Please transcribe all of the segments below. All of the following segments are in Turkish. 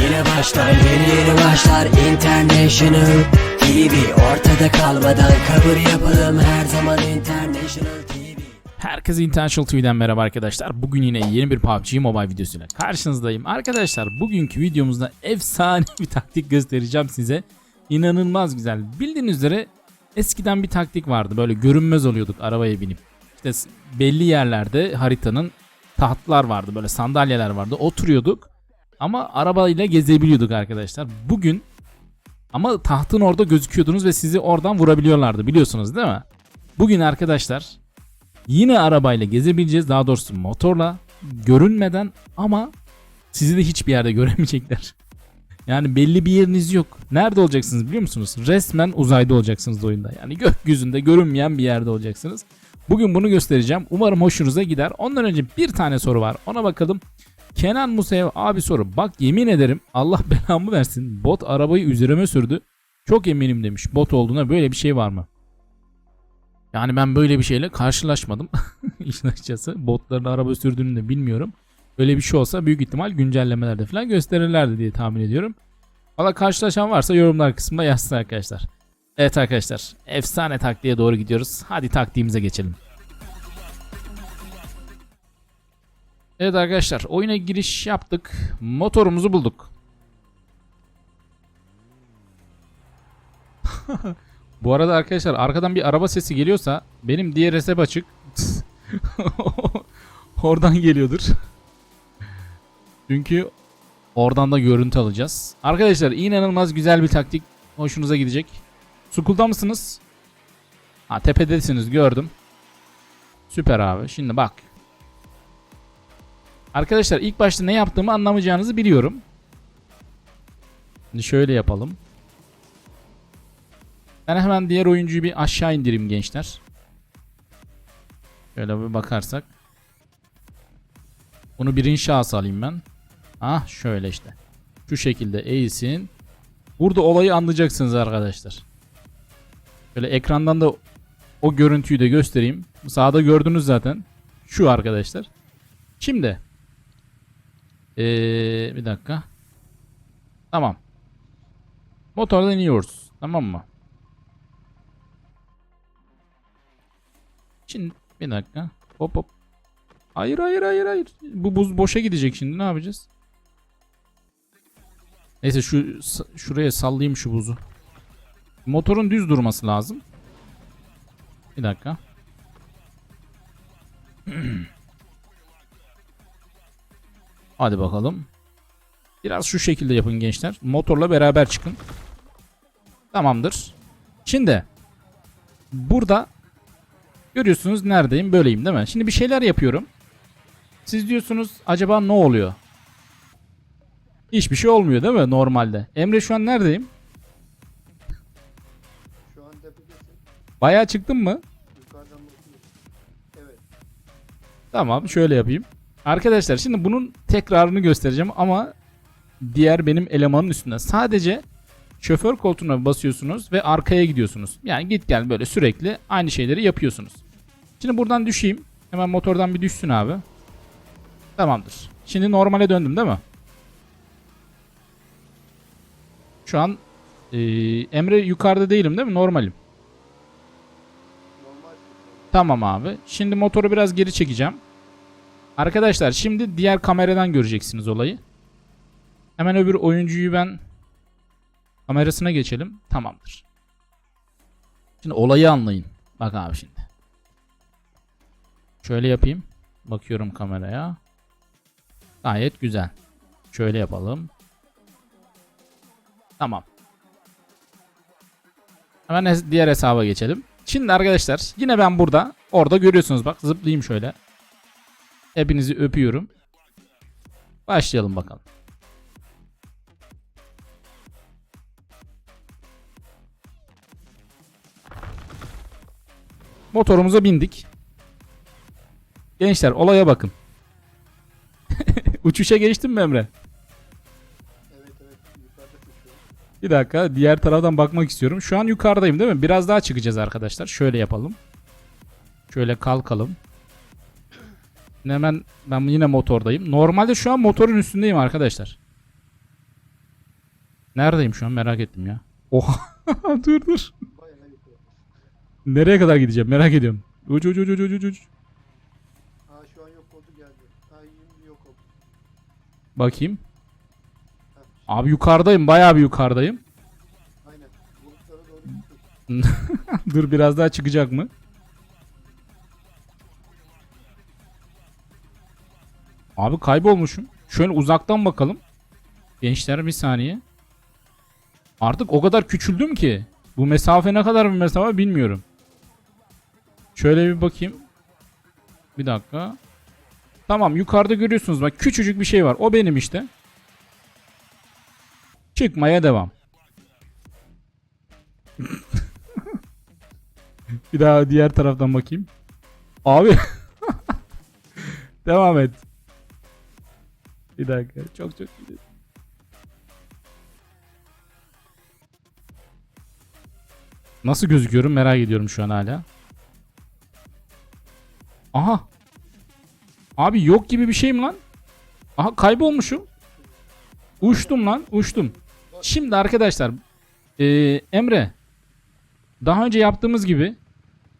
Yine başlar yeni yeni başlar International TV Ortada kalmadan kabul yapalım her zaman International TV Herkese International TV'den merhaba arkadaşlar. Bugün yine yeni bir PUBG Mobile videosuyla karşınızdayım. Arkadaşlar bugünkü videomuzda efsane bir taktik göstereceğim size. İnanılmaz güzel. Bildiğiniz üzere eskiden bir taktik vardı. Böyle görünmez oluyorduk arabaya binip. İşte belli yerlerde haritanın tahtlar vardı. Böyle sandalyeler vardı. Oturuyorduk. Ama arabayla gezebiliyorduk arkadaşlar. Bugün ama tahtın orada gözüküyordunuz ve sizi oradan vurabiliyorlardı biliyorsunuz değil mi? Bugün arkadaşlar Yine arabayla gezebileceğiz. Daha doğrusu motorla görünmeden ama sizi de hiçbir yerde göremeyecekler. Yani belli bir yeriniz yok. Nerede olacaksınız biliyor musunuz? Resmen uzayda olacaksınız oyunda. Yani gökyüzünde görünmeyen bir yerde olacaksınız. Bugün bunu göstereceğim. Umarım hoşunuza gider. Ondan önce bir tane soru var. Ona bakalım. Kenan Musayev abi soru. Bak yemin ederim Allah belamı versin. Bot arabayı üzerime sürdü. Çok eminim demiş. Bot olduğuna böyle bir şey var mı? Yani ben böyle bir şeyle karşılaşmadım. İşin açıkçası botların araba sürdüğünü de bilmiyorum. Öyle bir şey olsa büyük ihtimal güncellemelerde falan gösterirlerdi diye tahmin ediyorum. Valla karşılaşan varsa yorumlar kısmında yazsın arkadaşlar. Evet arkadaşlar efsane taktiğe doğru gidiyoruz. Hadi taktiğimize geçelim. Evet arkadaşlar oyuna giriş yaptık. Motorumuzu bulduk. Bu arada arkadaşlar arkadan bir araba sesi geliyorsa benim diğer hesap açık. Oradan geliyordur. Çünkü oradan da görüntü alacağız. Arkadaşlar inanılmaz güzel bir taktik. Hoşunuza gidecek. Sukulda mısınız? Ha tepedesiniz gördüm. Süper abi. Şimdi bak. Arkadaşlar ilk başta ne yaptığımı anlamayacağınızı biliyorum. Şimdi şöyle yapalım. Ben hemen diğer oyuncuyu bir aşağı indireyim gençler. Şöyle bir bakarsak. Bunu birinci şahıs alayım ben. Ah şöyle işte. Şu şekilde eğilsin. Burada olayı anlayacaksınız arkadaşlar. Şöyle ekrandan da o görüntüyü de göstereyim. Sağda gördünüz zaten. Şu arkadaşlar. Şimdi. Ee, bir dakika. Tamam. Motordan iniyoruz. Tamam mı? Şimdi bir dakika. Hop hop. Hayır hayır hayır hayır. Bu buz boşa gidecek şimdi. Ne yapacağız? Neyse şu şuraya sallayayım şu buzu. Motorun düz durması lazım. Bir dakika. Hadi bakalım. Biraz şu şekilde yapın gençler. Motorla beraber çıkın. Tamamdır. Şimdi burada Görüyorsunuz neredeyim böyleyim değil mi? Şimdi bir şeyler yapıyorum. Siz diyorsunuz acaba ne oluyor? Hiçbir şey olmuyor değil mi normalde? Emre şu an neredeyim? Şu an tepedesin. Bayağı çıktın mı? Yukarıdan bakıyorsun. Evet. Tamam şöyle yapayım. Arkadaşlar şimdi bunun tekrarını göstereceğim ama diğer benim elemanın üstünde. Sadece şoför koltuğuna basıyorsunuz ve arkaya gidiyorsunuz. Yani git gel böyle sürekli aynı şeyleri yapıyorsunuz. Şimdi buradan düşeyim. Hemen motordan bir düşsün abi. Tamamdır. Şimdi normale döndüm değil mi? Şu an eee, Emre yukarıda değilim değil mi? Normalim. Normal. Tamam abi. Şimdi motoru biraz geri çekeceğim. Arkadaşlar şimdi diğer kameradan göreceksiniz olayı. Hemen öbür oyuncuyu ben kamerasına geçelim. Tamamdır. Şimdi olayı anlayın. Bak abi şimdi. Şöyle yapayım. Bakıyorum kameraya. Gayet güzel. Şöyle yapalım. Tamam. Hemen diğer hesaba geçelim. Şimdi arkadaşlar yine ben burada. Orada görüyorsunuz bak zıplayayım şöyle. Hepinizi öpüyorum. Başlayalım bakalım. Motorumuza bindik. Gençler olaya bakın. Uçuşa geçtin mi Emre? Evet evet. Yukarıda koşuyorum. Bir dakika diğer taraftan bakmak istiyorum. Şu an yukarıdayım değil mi? Biraz daha çıkacağız arkadaşlar. Şöyle yapalım. Şöyle kalkalım. Hemen ben yine motordayım. Normalde şu an motorun üstündeyim arkadaşlar. Neredeyim şu an merak ettim ya. Oha dur dur. Nereye kadar gideceğim merak ediyorum. Uç uç uç uç uç uç. Bakayım. Abi yukarıdayım bayağı bir yukarıdayım. dur biraz daha çıkacak mı? Abi kaybolmuşum. Şöyle uzaktan bakalım. Gençler bir saniye. Artık o kadar küçüldüm ki. Bu mesafe ne kadar bir mesafe bilmiyorum. Şöyle bir bakayım. Bir dakika. Tamam yukarıda görüyorsunuz bak küçücük bir şey var. O benim işte. Çıkmaya devam. Bir daha diğer taraftan bakayım. Abi. Devam et. Bir dakika. Çok çok iyi. Nasıl gözüküyorum merak ediyorum şu an hala. Aha. Abi yok gibi bir şeyim lan. Aha kaybolmuşum. Uçtum lan uçtum. Şimdi arkadaşlar eee, Emre daha önce yaptığımız gibi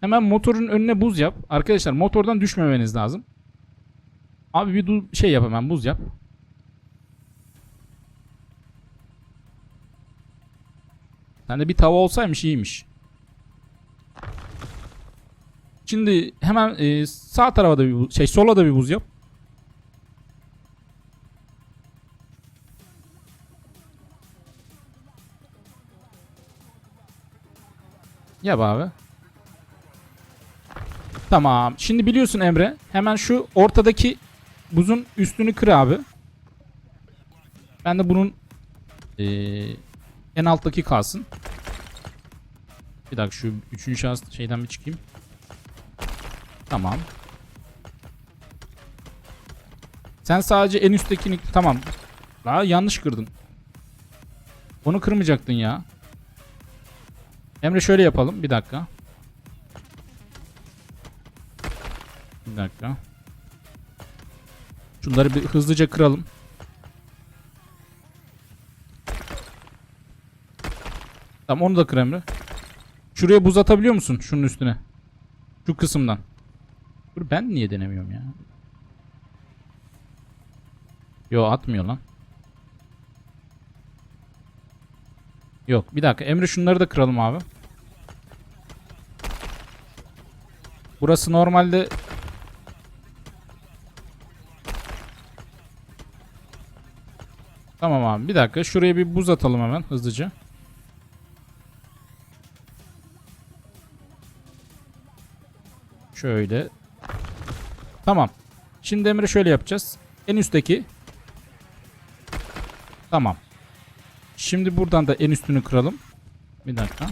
hemen motorun önüne buz yap. Arkadaşlar motordan düşmemeniz lazım. Abi bir şey yap hemen buz yap. Sende bir tava olsaymış iyiymiş. Şimdi hemen e, sağ tarafa da bir buz, şey sola da bir buz yap. Yap abi. Tamam. Şimdi biliyorsun Emre. Hemen şu ortadaki buzun üstünü kır abi. Ben de bunun eee, en alttaki kalsın. Bir dakika şu üçüncü şahıs şeyden bir çıkayım. Tamam. Sen sadece en üsttekini tamam. Aa, yanlış kırdın. Onu kırmayacaktın ya. Emre şöyle yapalım. Bir dakika. Bir dakika. Şunları bir hızlıca kıralım. Tamam onu da kır Emre. Şuraya buz atabiliyor musun? Şunun üstüne. Şu kısımdan. Dur ben niye denemiyorum ya? Yo atmıyor lan. Yok bir dakika Emre şunları da kıralım abi. Burası normalde Tamam abi bir dakika şuraya bir buz atalım hemen hızlıca. Şöyle. Tamam. Şimdi Emre şöyle yapacağız. En üstteki. Tamam. Şimdi buradan da en üstünü kıralım. Bir dakika.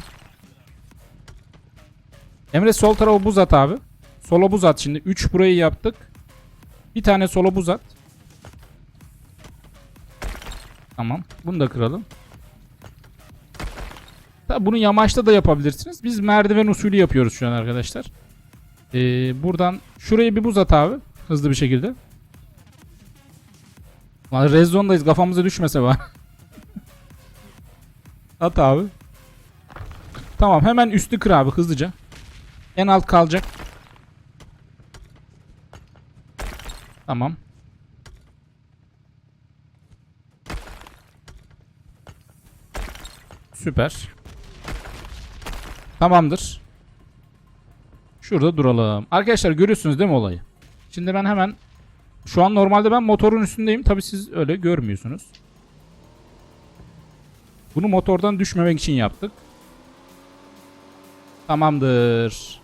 Emre sol tarafa buz at abi. Sola buz at şimdi. 3 burayı yaptık. Bir tane sola buz at. Tamam. Bunu da kıralım. Tabi bunu yamaçta da yapabilirsiniz. Biz merdiven usulü yapıyoruz şu an arkadaşlar. Ee, buradan şuraya bir buz at abi. Hızlı bir şekilde. Lan red zone'dayız. Kafamıza düşmese var. At abi. Tamam hemen üstü kır abi hızlıca. En alt kalacak. Tamam. Süper. Tamamdır. Şurada duralım. Arkadaşlar görüyorsunuz değil mi olayı? Şimdi ben hemen şu an normalde ben motorun üstündeyim. Tabi siz öyle görmüyorsunuz. Bunu motordan düşmemek için yaptık. Tamamdır.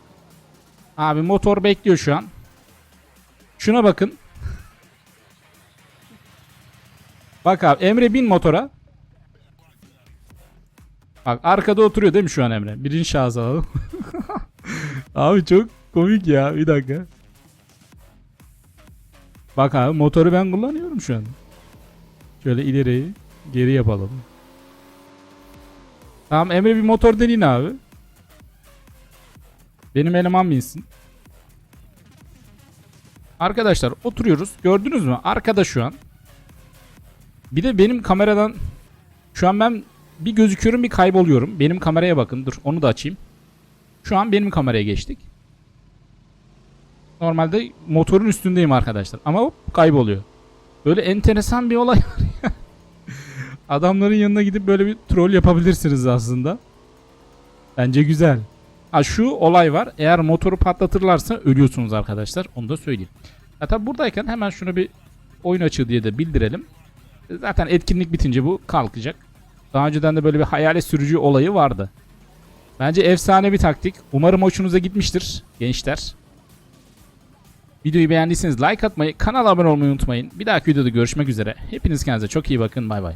Abi motor bekliyor şu an. Şuna bakın. Bak abi Emre bin motora. Bak arkada oturuyor değil mi şu an Emre? Birinci şahıs alalım. Abi çok komik ya. Bir dakika. Bak abi motoru ben kullanıyorum şu an. Şöyle ileri geri yapalım. Tamam Emre bir motor deneyin abi. Benim eleman binsin. Arkadaşlar oturuyoruz. Gördünüz mü? Arkada şu an. Bir de benim kameradan şu an ben bir gözüküyorum bir kayboluyorum. Benim kameraya bakın. Dur onu da açayım. Şu an benim kameraya geçtik. Normalde motorun üstündeyim arkadaşlar. Ama hop kayboluyor. Böyle enteresan bir olay var ya. Adamların yanına gidip böyle bir troll yapabilirsiniz aslında. Bence güzel. Ha şu olay var. Eğer motoru patlatırlarsa ölüyorsunuz arkadaşlar. Onu da söyleyeyim. Ha buradayken hemen şunu bir oyun açığı diye de bildirelim. Zaten etkinlik bitince bu kalkacak. Daha önceden de böyle bir hayalet sürücü olayı vardı. Bence efsane bir taktik. Umarım hoşunuza gitmiştir gençler. Videoyu beğendiyseniz like atmayı, kanala abone olmayı unutmayın. Bir dahaki videoda görüşmek üzere. Hepiniz kendinize çok iyi bakın. Bay bay.